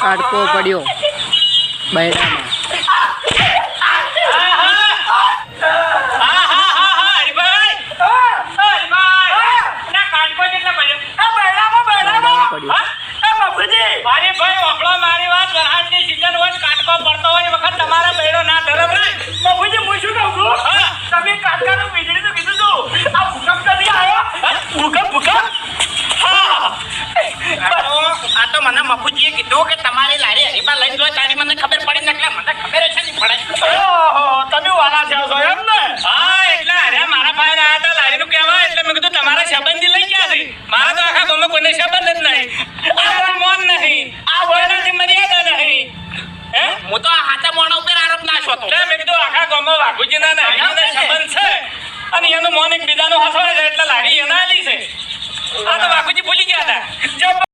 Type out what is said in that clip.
કાઢકો પડ્યો બૈરામાં મારી ભાઈ ઓકળો મારી વાત વરસાદની season હોય ને પડતો હોય એ વખત તમારા બૈરો ના ધરમ. બાપુજી હું શું કહું છું હા. તમે કાકાનું વીજળીનું મફુજીએ કીધું કે તમારે લારી હરીફા લઈ જો તારી મને ખબર પડી ને એટલે મને ખબર છે નહીં પડે ઓહો તમે વાલા થયા છો એમ ને? હા, એટલે અરે મારા ભાઈ ના હતા લારીનું કહેવાય એટલે મેં કીધું તમારા સંબંધી લઈ ગયા છે. મારા તો આખા ગામમાં કોઈને સંબંધ જ નહીં. આ મોન નહીં. આ કોઈનાથી મર્યાદા નહીં. હે? હું તો આ હાથા મોણા ઉપર આરોપ નાખ્યો હતો મેં કીધું આખા ગામમાં વાઘુજીના ના હરિજીના સંબંધ છે. અને એનું મોન એક બીજાનું હસવાય છે એટલે લારી એના આલી છે. આ તો વાઘુજી ભૂલી ગયા હતા.